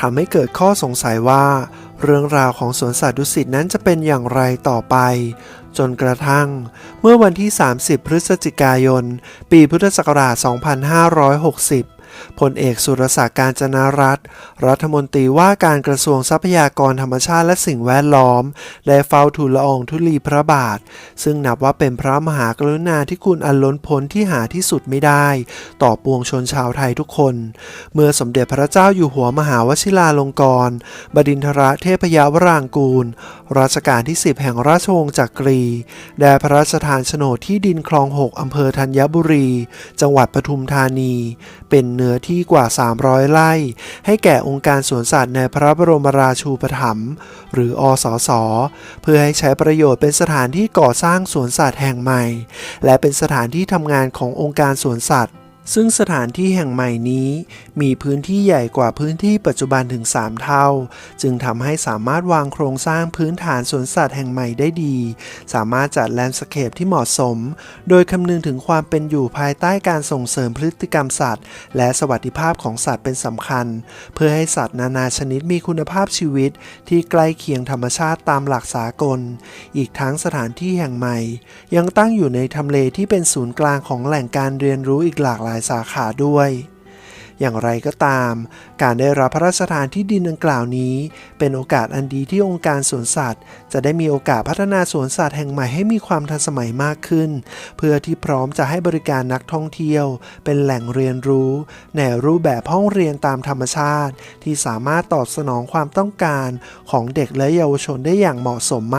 ทำให้เกิดข้อสงสัยว่า เรื่องราวของสวนสัตว์ดุสิตนั้นจะเป็นอย่างไรต่อไป จนกระทั่ง เมื่อวันที่ 30 พฤศจิกายน ปีพุทธศักราช 2560 พลเอกสุรศักดิ์การจนารัตน์รัฐมนตรีว่าการกระทรวงทรัพยากรธรรมชาติและสิ่งแวดล้อม ได้เฝ้าทูลละอองธุลีพระบาท ซึ่งนับว่าเป็นพระมหากรุณาธิคุณอันล้นพ้นที่หาที่สุดไม่ได้ ต่อปวงชนชาวไทยทุกคน เมื่อสมเด็จพระเจ้าอยู่หัวมหาวชิราลงกรณบดินทรเทพยาวรางกูล รัชกาลที่ 10 แห่งราชวงศ์จักรีได้พระราชทานโฉนดที่ดินคลอง 6 อำเภอธัญบุรี จังหวัดปทุมธานี เป็นเนื้อที่กว่า 300 ไร่ ให้แก่องค์การสวนสัตว์ในพระบรมราชูปถัมภ์หรืออสส เพื่อให้ใช้ประโยชน์เป็นสถานที่ก่อสร้างสวนสัตว์แห่งใหม่ และเป็นสถานที่ทำงานขององค์การสวนสัตว์ ซึ่งสถานที่แห่งใหม่นี้ มีพื้นที่ใหญ่กว่าพื้นที่ปัจจุบันถึง 3 เท่า จึงทำให้สามารถวางโครงสร้างพื้นฐานสวนสัตว์แห่งใหม่ได้ดี สามารถจัดแลนด์สเคปที่เหมาะสม โดยคำนึงถึงความเป็นอยู่ภายใต้การส่งเสริมพฤติกรรมสัตว์ และสวัสดิภาพของสัตว์เป็นสำคัญ เพื่อให้สัตว์นานาชนิดมีคุณภาพชีวิต ที่ใกล้เคียงธรรมชาติตามหลักสากล อีกทั้งสถานที่แห่งใหม่ ยังตั้งอยู่ในทำเลที่เป็นศูนย์กลางของแหล่งการเรียนรู้อีกหลากหลายลายสาขาด้วย อย่างไรก็ตาม การได้รับพระราชทานที่ดินดังกล่าวนี้ เป็นโอกาสอันดีที่องค์การสวนสัตว์ จะได้มีโอกาสพัฒนาสวนสัตว์แห่งใหม่ให้มีความทันสมัยมากขึ้น เพื่อที่พร้อมจะให้บริการนักท่องเที่ยว เป็นแหล่งเรียนรู้ ในรูปแบบห้องเรียนตามธรรมชาติ ที่สามารถตอบสนองความต้องการของเด็กและเยาวชนได้อย่างเหมาะสมมาก